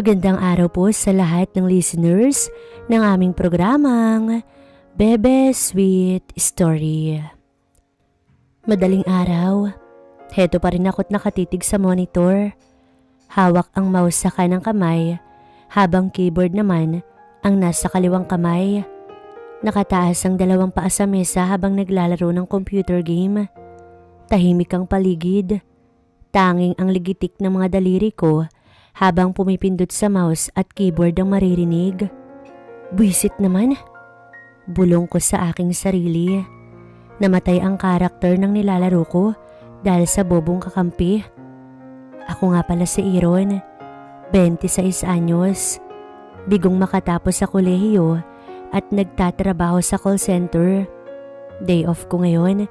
Magandang araw po sa lahat ng listeners ng aming programang Bebe Sweet Story. Madaling araw, heto pa rin ako't nakatitig sa monitor. Hawak ang mouse sa kanang kamay habang keyboard naman ang nasa kaliwang kamay. Nakataas ang dalawang paa sa mesa habang naglalaro ng computer game. Tahimik ang paligid. Tanging ang ligitik ng mga daliri ko habang pumipindot sa mouse at keyboard ang maririnig. Buisit naman. Bulong ko sa aking sarili. Namatay ang karakter ng nilalaro ko dahil sa bobong kakampi. Ako nga pala si Iron, 26 anyos. Bigong makatapos sa kolehiyo at nagtatrabaho sa call center. Day off ko ngayon,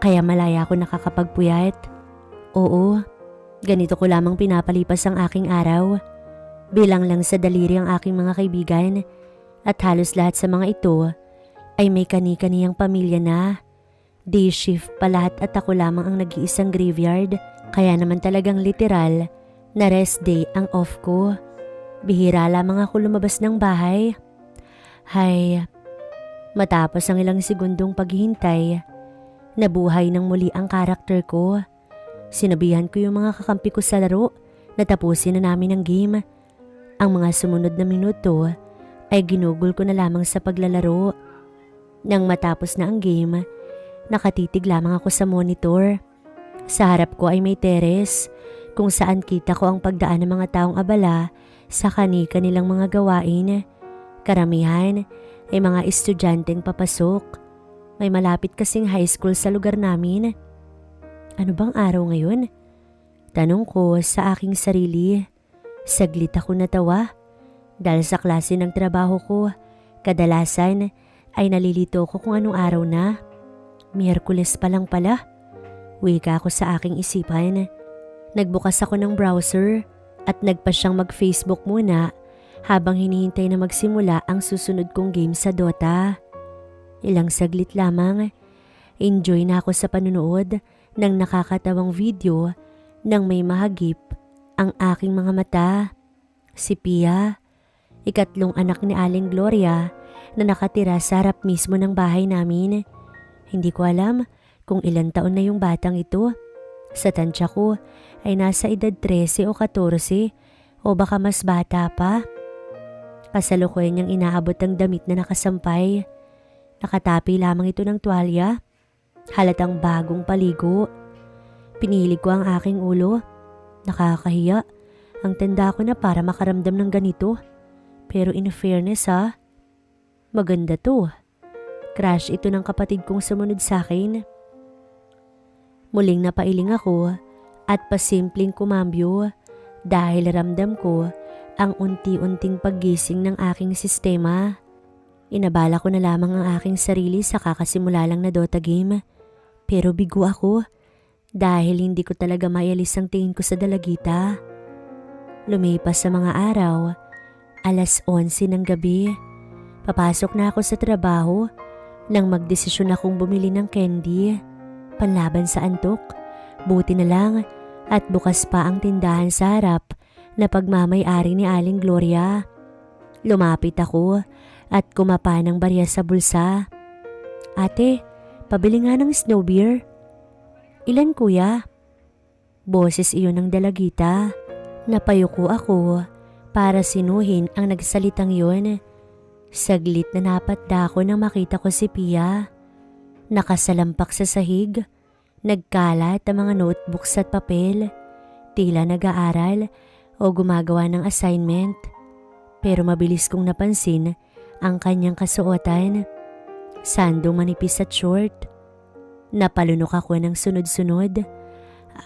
kaya malaya ako nakakapagpuyat. Oo, ganito ko lamang pinapalipas ang aking araw. Bilang lang sa daliri ang aking mga kaibigan at halos lahat sa mga ito ay may kani-kaniyang pamilya na. Day shift pa lahat at ako lamang ang nag-iisang graveyard kaya naman talagang literal na rest day ang off ko. Bihira lamang ako lumabas ng bahay. Hay, matapos ang ilang segundong paghihintay, nabuhay ng muli ang karakter ko. Sinabihan ko yung mga kakampi ko sa laro na tapusin na namin ang game. Ang mga sumunod na minuto ay ginugol ko na lamang sa paglalaro. Nang matapos na ang game, nakatitig lamang ako sa monitor. Sa harap ko ay may teres kung saan kita ko ang pagdaan ng mga taong abala sa kanika nilang mga gawain. Karamihan ay mga estudyanteng papasok. May malapit kasing high school sa lugar namin. Ano bang araw ngayon? Tanong ko sa aking sarili. Saglit ako natawa. Dahil sa klase ng trabaho ko, kadalasan ay nalilito ko kung anong araw na. Miyerkules pa lang pala. Wika ako sa aking isipan. Nagbukas ako ng browser at nagpa siyang mag-Facebook muna habang hinihintay na magsimula ang susunod kong game sa Dota. Ilang saglit lamang, enjoy na ako sa panunood ng nakakatawang video nang may mahagip ang aking mga mata. Si Pia, ikatlong anak ni Aling Gloria na nakatira sa harap mismo ng bahay namin. Hindi ko alam kung ilan taon na yung batang ito. Sa tansya ko ay nasa edad 13 o 14 o baka mas bata pa. Kasalukuyan niyang inaabot ang damit na nakasampay. Nakatapi lamang ito ng tuwalya. Halatang bagong paligo. Pinili ko ang aking ulo. Nakakahiya. Ang tanda ko na para makaramdam ng ganito. Pero in fairness ha, maganda to. Crush ito ng kapatid kong sumunod sa akin. Muling napailing ako at pasimpleng kumambyo dahil ramdam ko ang unti-unting paggising ng aking sistema. Inabala ko na lamang ang aking sarili sa kakasimula lang na Dota game. Pero bigo ako dahil hindi ko talaga maialis ang tingin ko sa dalagita. Lumipas sa mga araw, alas 11 ng gabi. Papasok na ako sa trabaho nang magdesisyon akong bumili ng candy. Panlaban sa antok, buti na lang at bukas pa ang tindahan sa harap na pagmamayari ni Aling Gloria. Lumapit ako at kumapa ng barya sa bulsa. Ate, pabili nga ng snow beer. Ilan kuya? Boses iyon ng dalagita. Napayuko ako para sinuhin ang nagsalitang yun. Saglit na napatda ako nang makita ko si Pia. Nakasalampak sa sahig. Nagkalat ang mga notebooks at papel. Tila nag-aaral o gumagawa ng assignment. Pero mabilis kong napansin ang kanyang kasuotan. Sando manipis at short. Napalunok ako ng sunod-sunod.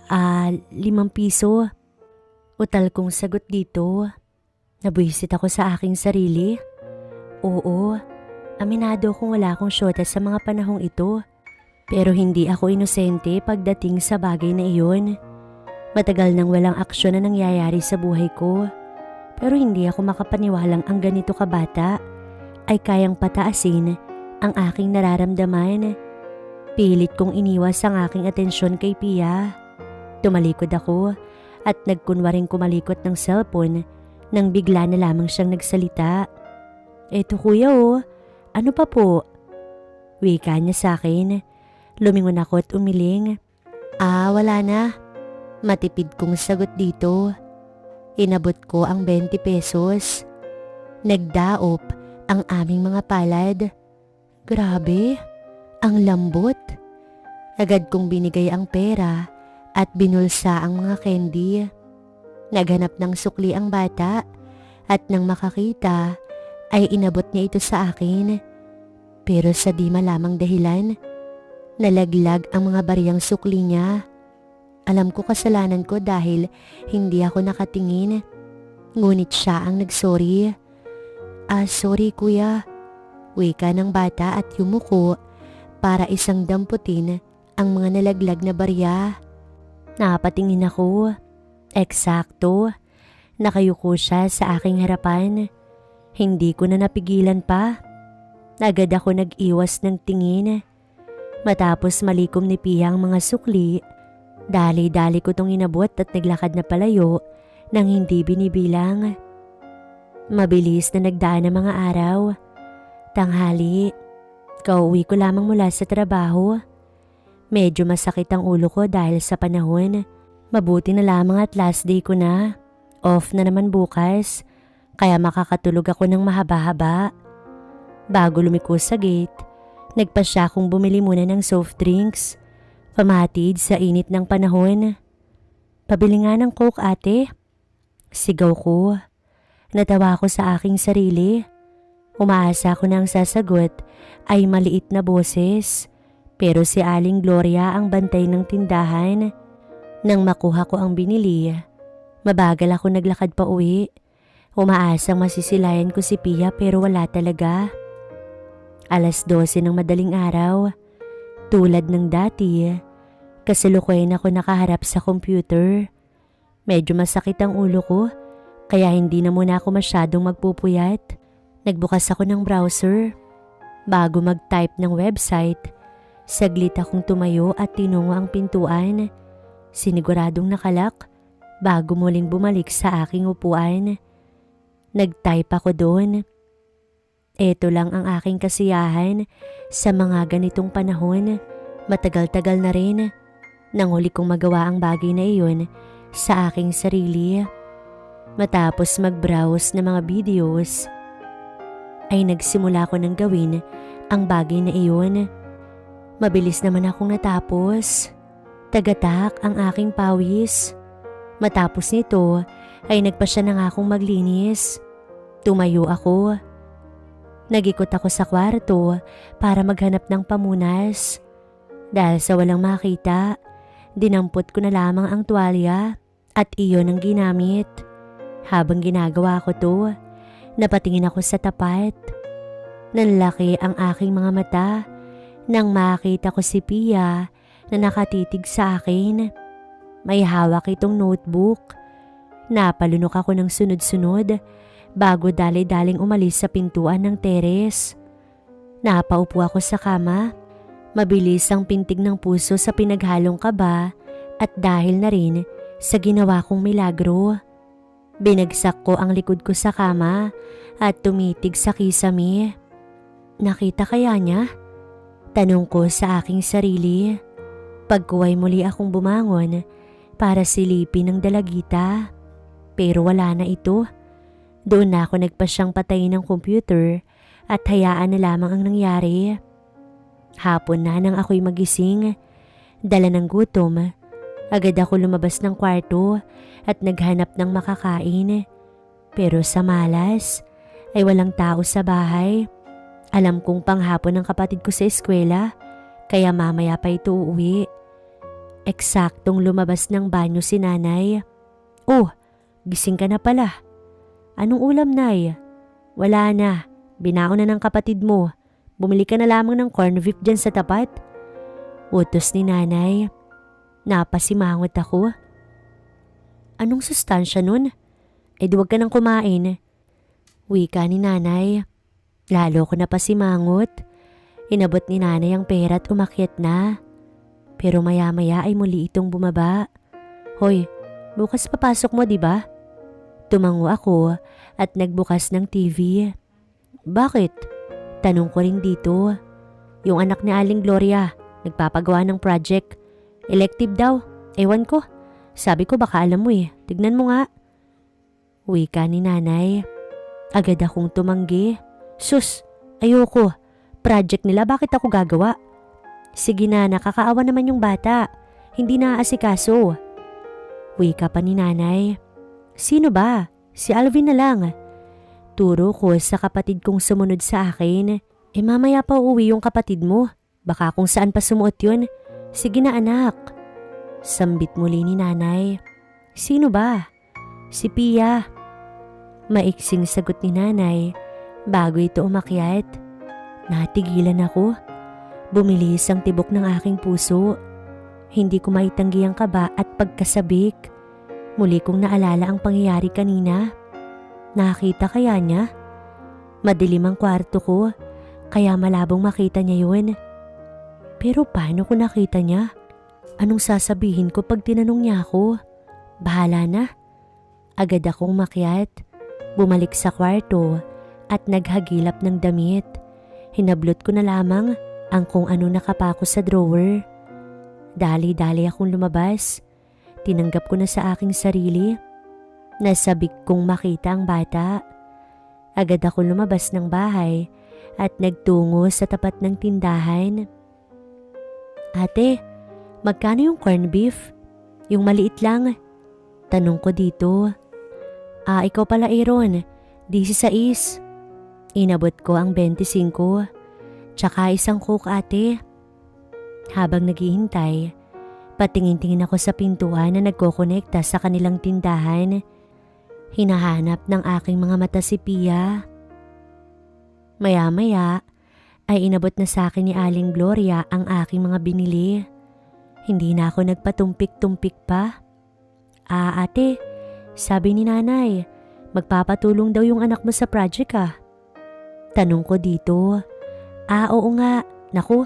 Ah, limang piso. Utal kong sagot dito. Nabuisit ako sa aking sarili. Oo, aminado kong wala akong syota sa mga panahong ito. Pero hindi ako inosente pagdating sa bagay na iyon. Matagal nang walang aksyon na nangyayari sa buhay ko. Pero hindi ako makapaniwalang ang ganito kabata ay kayang pataasin ang aking nararamdaman. Pilit kong iniwas ang aking atensyon kay Pia. Tumalikod ako at nagkunwaring kumalikot ng cellphone Nang bigla na lamang siyang nagsalita. Eto kuya oh, ano pa po? Wika niya sa akin. Lumingon ako at umiling. Ah, wala na. Matipid kong sagot dito. Inabot ko ang 20 pesos. Nagdaop ang aming mga palad. Grabe, ang lambot. Agad kong binigay ang pera at binulsa ang mga candy. Naghanap ng sukli ang bata at nang makakita ay inabot niya ito sa akin. Pero sa di malamang dahilan, nalaglag ang mga bariyang sukli niya. Alam ko kasalanan ko dahil hindi ako nakatingin. Ngunit siya ang nagsorry. Ah, sorry kuya. Wika ng bata at yumuko para isang damputin ang mga nalaglag na barya. Napatingin ako. Eksakto. Nakayuko siya sa aking harapan. Hindi ko na napigilan pa. Agad ako nag-iwas ng tingin. Matapos malikom ni Pia ang mga sukli, dali-dali ko tong inabot at naglakad na palayo nang hindi binibilang. Mabilis na nagdaan ang mga araw. Tanghali, kauwi ko lamang mula sa trabaho. Medyo masakit ang ulo ko dahil sa panahon. Mabuti na lamang at last day ko na. Off na naman bukas, kaya makakatulog ako ng mahaba-haba. Bago lumiko sa gate, nagpa siya akong bumili muna ng soft drinks. Pamatid sa init ng panahon. Pabili nga ng coke ate. Sigaw ko. Natawa ko sa aking sarili. Umaasa ko na ang sasagot ay maliit na boses. Pero si Aling Gloria ang bantay ng tindahan. Nang makuha ko ang binili, mabagal ako naglakad pa uwi. Umaasang masisilayan ko si Pia pero wala talaga. Alas 12 ng madaling araw. Tulad ng dati, kasalukuyan ako nakaharap sa computer. Medyo masakit ang ulo ko, kaya hindi na muna ako masyadong magpupuyat. Nagbukas ako ng browser. Bago mag-type ng website, saglit akong tumayo at tinungo ang pintuan. Siniguradong nakalak bago muling bumalik sa aking upuan. Nag-type ako doon. Ito lang ang aking kasiyahan sa mga ganitong panahon. Matagal-tagal na rin nang huli kong magawa ang bagay na iyon sa aking sarili. Matapos mag-browse ng mga videos, ay nagsimula ko ng gawin ang bagay na iyon. Mabilis naman akong natapos. Tagatak ang aking pawis. Matapos nito ay nagpa siya na akong maglinis. Tumayo ako. Nagikot ako sa kwarto para maghanap ng pamunas. Dahil sa walang makita, dinampot ko na lamang ang tuwalya at iyon ang ginamit. Habang ginagawa ko to, napatingin ako sa tapat. Nanlaki ang aking mga mata nang makita ko si Pia na nakatitig sa akin. May hawak itong notebook. Napalunok ako ng sunod-sunod bago dali-daling umalis sa pintuan ng teres. Napaupo ako sa kama. Mabilis ang pintig ng puso sa pinaghalong kaba at dahil na rin sa ginawa kong milagro. Binagsak ko ang likod ko sa kama at tumitig sa kisame. Nakita kaya niya? Tanong ko sa aking sarili. Pagkuway muli akong bumangon para silipin ng dalagita. Pero wala na ito. Doon na ako nagpasyang patayin ng computer at hayaan na lamang ang nangyari. Hapon na nang ako'y magising. Dala ng gutom. Agad ako lumabas ng kwarto at naghanap ng makakain. Pero sa malas ay walang tao sa bahay. Alam kong panghapon ng kapatid ko sa eskwela kaya mamaya pa ito uuwi. Eksaktong lumabas ng banyo si nanay. Oh, gising ka na pala. Anong ulam, Nay? Wala na. Binaon na ng kapatid mo. Bumili ka na lamang ng corn beef dyan sa tapat. Utos ni nanay. Napasimangot ako. Anong sustansya nun? Eh duwag ka nang kumain. Wika ni nanay. Lalo ko napasimangot. Inabot ni nanay ang pera at umakyat na. Pero maya-maya ay muli itong bumaba. Hoy, bukas papasok mo, di ba? Tumango ako at nagbukas ng TV. Bakit? Tanong ko rin dito. Yung anak ni Aling Gloria, nagpapagawa ng project. Elective daw. Ewan ko. Sabi ko baka alam mo eh. Tignan mo nga. Wika ni nanay. Agad akong tumanggi. Sus, ayoko. Project nila bakit ako gagawa? Sige na, nakakaawa naman yung bata. Hindi na aasikaso. Wika pa ni nanay. Sino ba? Si Alvin na lang. Turo ko sa kapatid kong sumunod sa akin. Eh mamaya pa uuwi yung kapatid mo. Baka kung saan pa sumuot yun. Sige na anak. Sambit muli ni nanay. Sino ba? Si Pia. Maiksing sagot ni nanay bago ito umakyat. Natigilan ako. Bumilis ang tibok ng aking puso. Hindi ko maitanggi ang kaba at pagkasabik. Muli kong naalala ang pangyayari kanina. Nakita kaya niya? Madilim ang kwarto ko, kaya malabong makita niya yun. Pero paano ko nakita niya? Anong sasabihin ko pag tinanong niya ako? Bahala na. Agad akong makyat, bumalik sa kwarto at naghagilap ng damit. Hinablot ko na lamang ang kung ano nakapako sa drawer. Dali-dali akong lumabas. Tinanggap ko na sa aking sarili. Nasabik kong makita ang bata. Agad ako lumabas ng bahay at nagtungo sa tapat ng tindahan. Ate, magkano yung corned beef? Yung maliit lang. Tanong ko dito. Ah, ikaw pala Aaron. 16. Inabot ko ang 25. Tsaka isang coke ate. Habang naghihintay, patingin-tingin ako sa pintuan na nagkokonekta sa kanilang tindahan. Hinahanap ng aking mga mata si Pia. Maya-maya ay inabot na sa akin ni Aling Gloria ang aking mga binili. Hindi na ako nagpatumpik-tumpik pa. Ah ate, sabi ni nanay, magpapatulong daw yung anak mo sa project ah. Tanong ko dito. Ah oo nga, naku,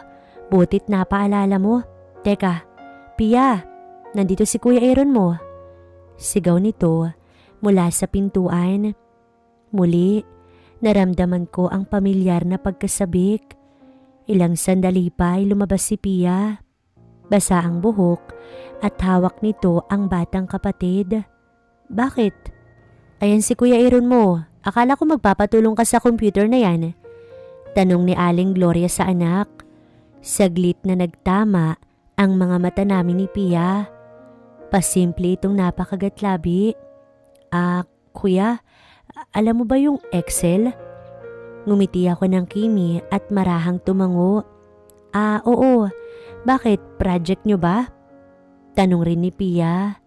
butit napaalala mo. Teka, Pia, nandito si Kuya Aaron mo. Sigaw nito mula sa pintuan. Muli, naramdaman ko ang pamilyar na pagkasabik. Ilang sandali pa ay lumabas si Pia. Basa ang buhok at hawak nito ang batang kapatid. Bakit? Ayan si Kuya Aaron mo. Akala ko magpapatulong ka sa computer na yan. Tanong ni Aling Gloria sa anak. Saglit na nagtama ang mga mata namin ni Pia. Pasimple itong napakagatlabi. Ah, kuya, alam mo ba yung Excel? Ngumiti ako ng kimi at marahang tumango. Ah, oo. Bakit? Project nyo ba? Tanong rin ni Pia.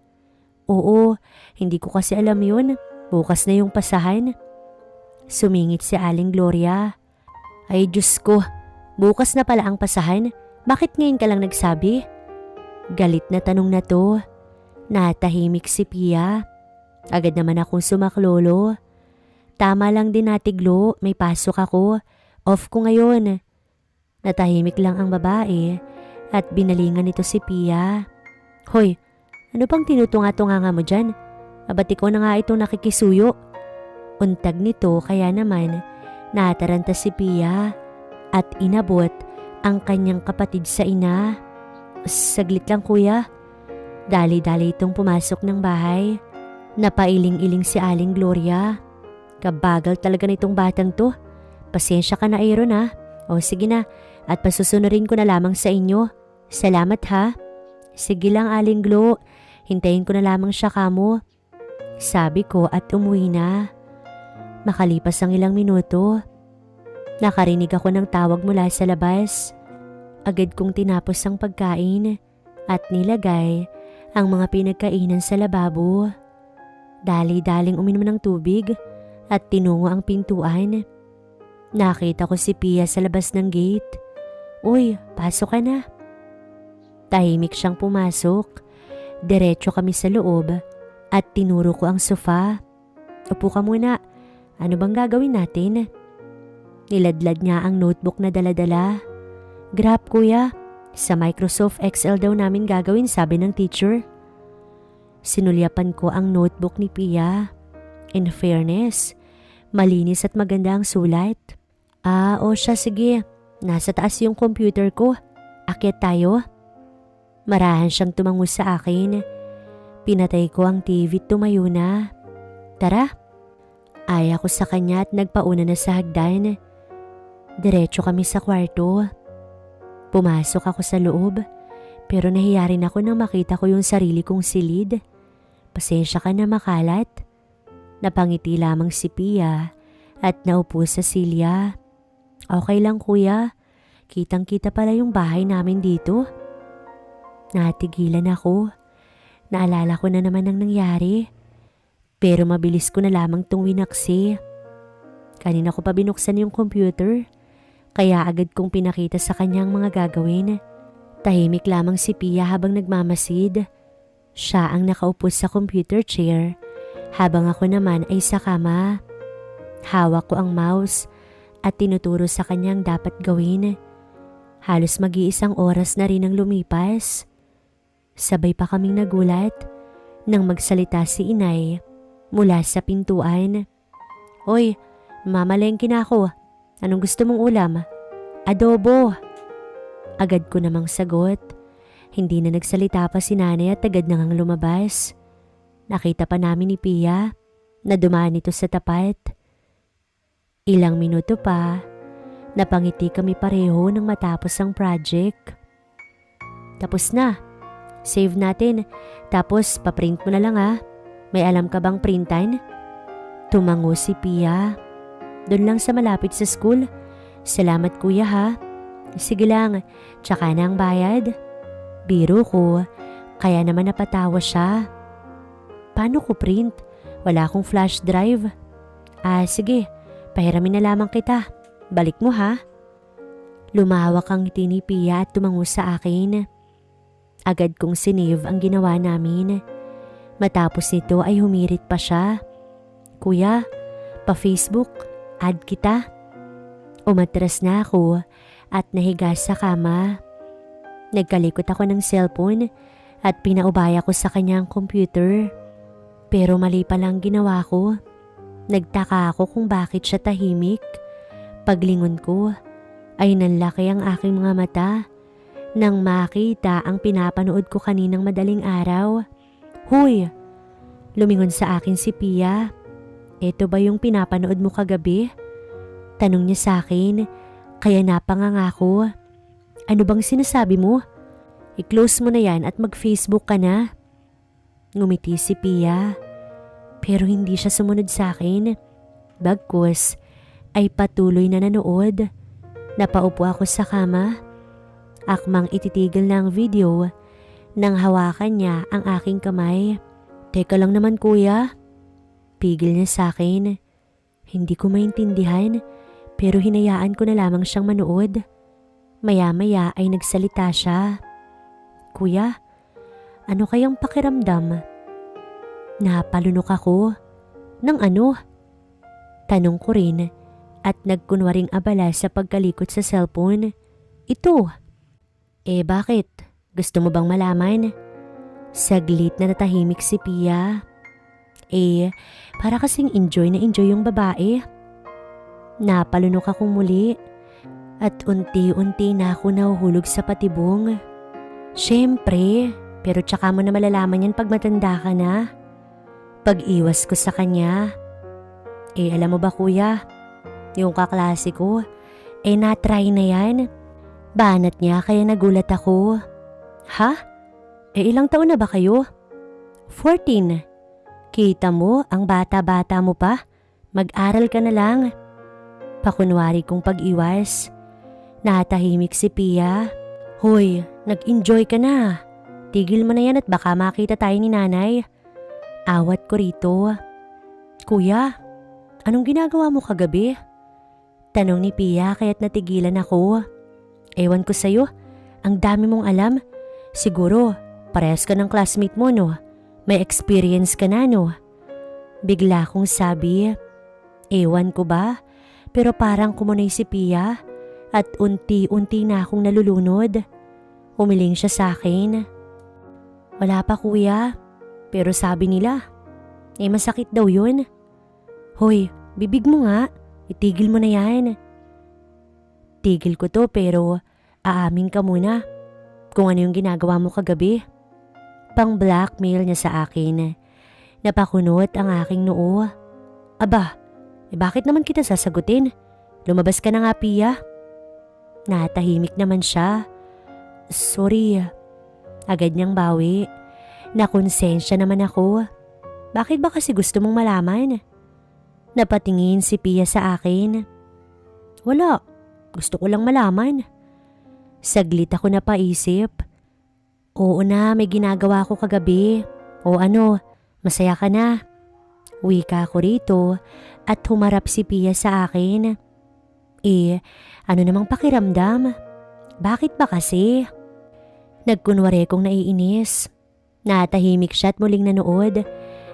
Oo, hindi ko kasi alam yun. Bukas na yung pasahan. Sumingit si Aling Gloria. Ay Diyos ko, bukas na pala ang pasahan. Bakit ngayon ka lang nagsabi? Galit na tanong na to. Natahimik si Pia. Agad naman akong sumaklolo. Tama lang din natiglo, may pasok ako. Off ko ngayon. Natahimik lang ang babae at binalingan nito si Pia. Hoy, ano pang tinutunga-tunga nga mo dyan? Abati ko na nga itong nakikisuyo. Untag nito kaya naman nataranta si Pia at inabot ang kanyang kapatid sa ina. Saglit lang kuya. Dali-dali itong pumasok ng bahay. Napailing-iling si Aling Gloria. Kabagal talaga nitong batang to. Pasensya ka na Aaron ha. O sige na at pasusunurin ko na lamang sa inyo. Salamat ha. Sige lang Aling Glo. Hintayin ko na lamang siya kamo. Sabi ko at umuwi na. Makalipas ang ilang minuto, nakarinig ako ng tawag mula sa labas. Agad kong tinapos ang pagkain at nilagay ang mga pinagkainan sa lababo. Dali-daling uminom ng tubig at tinungo ang pintuan. Nakita ko si Pia sa labas ng gate. Uy, pasok ka na. Tahimik siyang pumasok. Diretso kami sa loob at tinuro ko ang sofa. Upo ka muna. Ano bang gagawin natin? Niladlad niya ang notebook na daladala. Grab kuya, sa Microsoft Excel daw namin gagawin sabi ng teacher. Sinulyapan ko ang notebook ni Pia. In fairness, malinis at maganda ang sulat. Ah, o siya sige. Nasa taas yung computer ko. Akyat tayo. Marahan siyang tumango sa akin. Pinatay ko ang TV tumayo na. Tara. Ay ako sa kanya at nagpauna na sa hagdan. Diretso kami sa kwarto. Pumasok ako sa loob pero nahiya rin ako nang makita ko yung sarili kong silid. Pasensya ka na makalat. Napangiti lamang si Pia at naupo sa silya. Okay lang kuya, kitang kita pala yung bahay namin dito. Natigilan ako. Naalala ko na naman ang nangyari. Pero mabilis ko na lamang tong winaksi. Kanina ko pa binuksan yung computer. Kaya agad kong pinakita sa kanya ang mga gagawin. Tahimik lamang si Pia habang nagmamasid. Siya ang nakaupo sa computer chair habang ako naman ay sa kama. Hawak ko ang mouse at tinuturo sa kanyang dapat gawin. Halos mag-iisang oras na rin ang lumipas. Sabay pa kaming nagulat nang magsalita si inay mula sa pintuan. Oy, mamalengke na ako. Anong gusto mong ulam? Adobo. Agad ko namang sagot. Hindi na nagsalita pa si nanay at agad nang lumabas. Nakita pa namin ni Pia na dumaan ito sa tapat. Ilang minuto pa, napangiti kami pareho nang matapos ang project. Tapos na. Save natin. Tapos paprint mo na lang ha. May alam ka bang printan? Tumango si Pia. Doon lang sa malapit sa school. Salamat kuya ha. Sige lang, tsaka na ang bayad. Biro ko, kaya naman napatawa siya. Paano ko print? Wala akong flash drive. Ah, sige, pahiramin na lamang kita. Balik mo ha. Lumawak ang ngiti ni Pia at tumango sa akin. Agad kong sinave ang ginawa namin. Matapos nito ay humirit pa siya. Kuya, pa-Facebook, add kita. Umatras na ako at nahiga sa kama. Nagkalikot ako ng cellphone at pinaubaya ko sa kanyang computer. Pero mali palang ginawa ko. Nagtaka ako kung bakit siya tahimik. Paglingon ko ay nanlaki ang aking mga mata nang makita ang pinapanood ko kaninang madaling araw. Huy! Lumingon sa akin si Pia. Ito ba yung pinapanood mo kagabi? Tanong niya sa akin, kaya napanganga ko. Ano bang sinasabi mo? I-close mo na yan at mag-Facebook ka na. Ngumiti si Pia. Pero hindi siya sumunod sa akin. Bagkus ay patuloy na nanood. Napaupo ako sa kama. Akmang ititigil ang video nang hawakan niya ang aking kamay. Teka lang naman kuya. Pigil niya sa akin. Hindi ko maintindihan pero hinayaan ko na lamang siyang manood. Maya-maya ay nagsalita siya. Kuya, ano kayang pakiramdam? Napalunok ako. Nang ano? Tanong ko rin at nagkunwaring abala sa pagkalikot sa cellphone. Ito. Eh bakit? Gusto mo bang malaman? Saglit na natahimik si Pia. Eh, para kasing enjoy na enjoy yung babae. Napalunok akong muli at unti-unti na ako nahuhulog sa patibong. Siyempre, pero tsaka mo na malalaman yan pag matanda ka na. Pag-iwas ko sa kanya. Eh alam mo ba kuya, yung kaklase ko, eh na-try na yan. Banat niya kaya nagulat ako. Ha? Eh ilang taon na ba kayo? 14. Kita mo, ang bata-bata mo pa. Mag-aral ka na lang. Pakunwari kong pag-iwas. Natahimik si Pia. Hoy, nag-enjoy ka na. Tigil mo na yan at baka makita tayo ni nanay. Awat ko rito. Kuya, anong ginagawa mo kagabi? Tanong ni Pia kaya't natigilan ako. Ewan ko sa'yo, ang dami mong alam. Siguro, parehas ka ng classmate mo no? May experience ka na no? Bigla kong sabi, ewan ko ba? Pero parang kumunay si Pia at unti-unti na akong nalulunod. Humiling siya sa akin. Wala pa kuya, pero sabi nila, eh masakit daw yun. Hoy, bibig mo nga. Itigil mo na yan. Tigil ko to pero aamin ka muna kung ano yung ginagawa mo kagabi. Pang blackmail niya sa akin. Napakunot ang aking noo. Aba, eh bakit naman kita sasagutin? Lumabas ka na nga, Pia. Natahimik naman siya. Sorry. Agad niyang bawi. Nakonsensya naman ako. Bakit ba kasi gusto mong malaman? Napatingin si Pia sa akin. Wala. Gusto ko lang malaman. Saglit ako napaisip. Oo na, may ginagawa ko kagabi. O ano, masaya ka na. Wika ako rito at humarap si Pia sa akin. Eh, ano namang pakiramdam? Bakit ba kasi? Nagkunwari kong naiinis. Natahimik siya at muling nanood.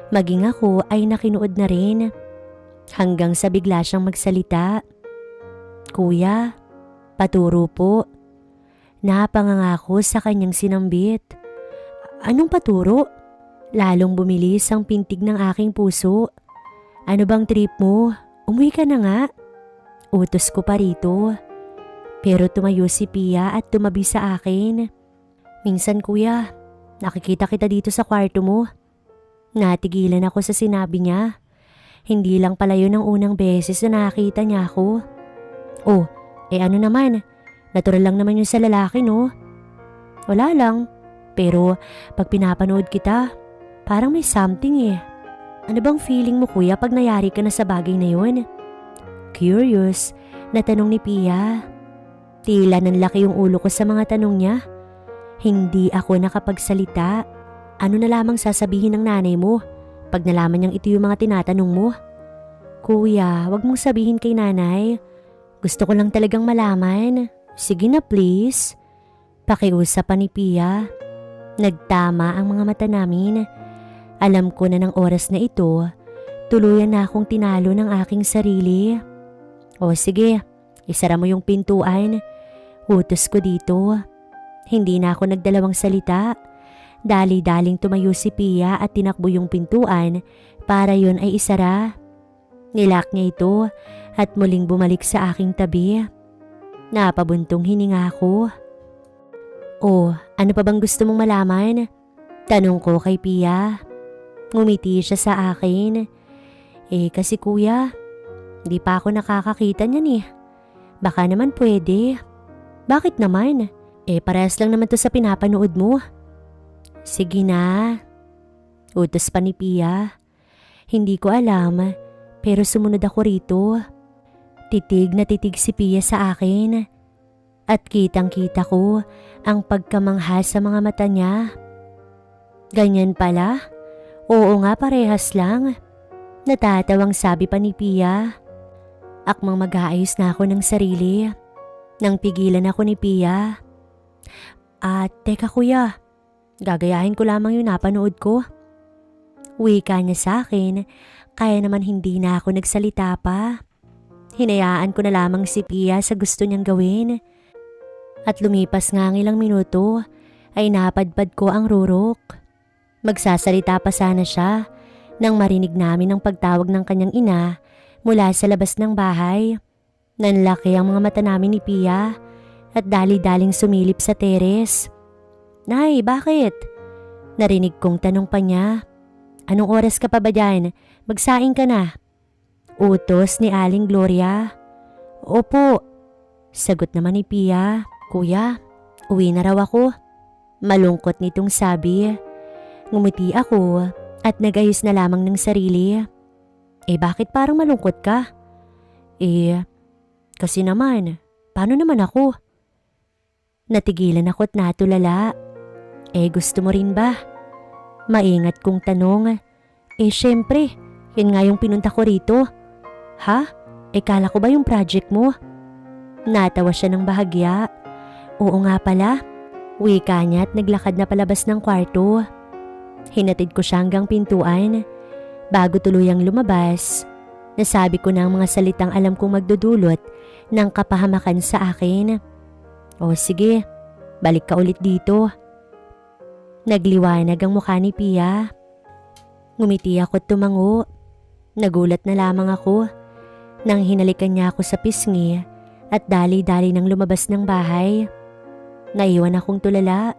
Maging ako ay nakinood na rin. Hanggang sa bigla siyang magsalita. Kuya, paturo po. Napangangako sa kanyang sinambit. Anong paturo? Lalong bumilis ang pintig ng aking puso. Ano bang trip mo? Umuwi ka na nga. Utos ko pa rito. Pero tumayo si Pia at tumabi sa akin. Minsan kuya, nakikita kita dito sa kwarto mo. Natigilan ako sa sinabi niya. Hindi lang pala yun ang unang beses na nakita niya ako. Oh, eh ano naman, natural lang naman yun sa lalaki no? Wala lang, pero pag pinapanood kita, parang may something eh. Ano bang feeling mo kuya pag nayari ka na sa bagay na yun? Curious, natanong ni Pia. Tila nanlaki yung ulo ko sa mga tanong niya. Hindi ako nakapagsalita. Ano na lamang sasabihin ng nanay mo pag nalaman niyang ito yung mga tinatanong mo? Kuya, wag mong sabihin kay nanay. Gusto ko lang talagang malaman. Sige na please. Pakiusap pa ni Pia. Nagtama ang mga mata namin. Alam ko na ng oras na ito, tuluyan na akong tinalo ng aking sarili. O sige, isara mo yung pintuan. Utos ko dito. Hindi na ako nagdalawang salita. Dali-daling tumayo si Pia at tinakbo yung pintuan para yun ay isara. Nilak niya ito at muling bumalik sa aking tabi. Napabuntong hininga ako. Oh, ano pa bang gusto mong malaman? Tanong ko kay Pia. Ngumiti siya sa akin. Eh kasi kuya, di pa ako nakakakita niyan eh. Baka naman pwede. Bakit naman? Eh parehas lang naman to sa pinapanood mo. Sige na. Utos pa ni Pia. Hindi ko alam, pero sumunod ako rito. Titig na titig si Pia sa akin. At kitang kita ko ang pagkamangha sa mga mata niya. Ganyan pala? Oo nga parehas lang. Natatawang sabi pa ni Pia. Akmang mag-aayos na ako ng sarili. Nang pigilan ako ni Pia. At teka kuya, Gagayahin ko lamang yung napanood ko. Wika niya sa akin, kaya naman hindi na ako nagsalita pa. Hinayaan ko na lamang si Pia sa gusto niyang gawin. At lumipas nga ang ilang minuto, ay napadpad ko ang rurok. Magsasalita pa sana siya nang marinig namin ang pagtawag ng kanyang ina mula sa labas ng bahay. Nanlaki ang mga mata namin ni Pia at dali-daling sumilip sa teres. Nay, bakit? Narinig kong tanong pa niya. Anong oras ka pa ba dyan? Magsaing ka na. Utos ni Aling Gloria. Opo. Sagot naman ni Pia. Kuya, uwi na raw ako. Malungkot nitong sabi. Ngumiti ako at nagayos na lamang ng sarili. Eh bakit parang malungkot ka? Eh, kasi naman, paano naman ako? Natigilan ako at natulala. Eh gusto mo rin ba? Maingat kong tanong. Eh syempre, yun nga yung pinunta ko rito. Ha? Eh kala ko ba yung project mo? Natawa siya ng bahagya. Oo nga pala. Wika niya at naglakad na palabas ng kwarto. Hinatid ko siya hanggang pintuan. Bago tuluyang lumabas, nasabi ko na ang mga salitang alam kong magdudulot ng kapahamakan sa akin. O sige, balik ka ulit dito. Nagliwanag ang mukha ni Pia. Ngumiti ako at tumango. Nagulat na lamang ako nang hinalikan niya ako sa pisngi at dali-dali nang lumabas ng bahay. Naiwan akong tulala